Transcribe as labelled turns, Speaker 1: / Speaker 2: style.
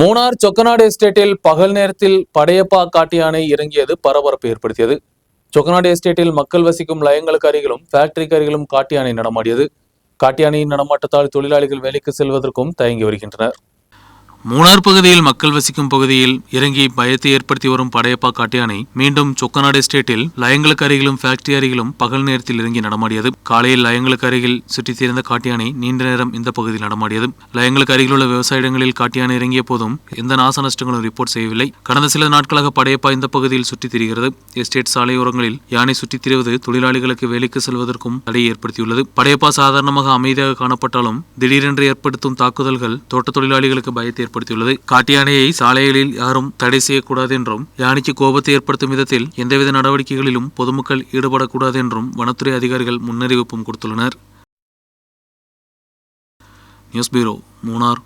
Speaker 1: மூணார் சொக்கநாடு எஸ்டேட்டில் பகல் நேரத்தில் படையப்பா காட்டியானை இறங்கியது பரபரப்பு ஏற்படுத்தியது. சொக்கநாடு எஸ்டேட்டில் மக்கள் வசிக்கும் லயங்களுக்கு அருகிலும் ஃபேக்டரிக்கு அருகிலும் காட்டு யானை நடமாடியது. காட்டு யானையின் நடமாட்டத்தால் தொழிலாளிகள் வேலைக்கு செல்வதற்கும் தயங்கி வருகின்றனர்.
Speaker 2: மூணார் பகுதியில் மக்கள் வசிக்கும் பகுதியில் இறங்கி பயத்தை ஏற்படுத்தி வரும் படையப்பா காட்டியானை மீண்டும் சொக்கநாடு எஸ்டேட்டில் லயங்களுக்கு அருகிலும் ஃபேக்டரி அருகிலும் பகல் நேரத்தில் இறங்கி நடமாடியது. காலையில் லயங்களுக்கு அருகில் சுற்றித் திரிந்த காட்டியானை நீண்ட நேரம் இந்த பகுதியில் நடமாடியது. லயங்களுக்கு அருகிலுள்ள விவசாய இடங்களில் காட்டியானை இறங்கிய போதும் எந்த நாச நஷ்டங்களும் ரிப்போர்ட் செய்யவில்லை. கடந்த சில நாட்களாக படையப்பா இந்த பகுதியில் சுற்றித் திரிகிறது. எஸ்டேட் சாலையோரங்களில் யானை சுற்றித் திரிவது தொழிலாளிகளுக்கு வேலைக்கு செல்வதற்கும் தடையை ஏற்படுத்தியுள்ளது. படையப்பா சாதாரணமாக அமைதியாக காணப்பட்டாலும் திடீரென்று ஏற்படுத்தும் தாக்குதல்கள் தோட்ட தொழிலாளிகளுக்கு பயத்தை ஏற்படுத்தியுள்ளது. காட்டு யானையை சாலைகளில் யாரும் தடை செய்யக்கூடாது என்றும் யானைக்கு கோபத்தை ஏற்படுத்தும் விதத்தில் எந்தவித நடவடிக்கைகளிலும் பொதுமக்கள் ஈடுபடக்கூடாது என்றும் வனத்துறை அதிகாரிகள் முன்னறிவிப்பும் கொடுத்துள்ளனர். News bureau Munnar.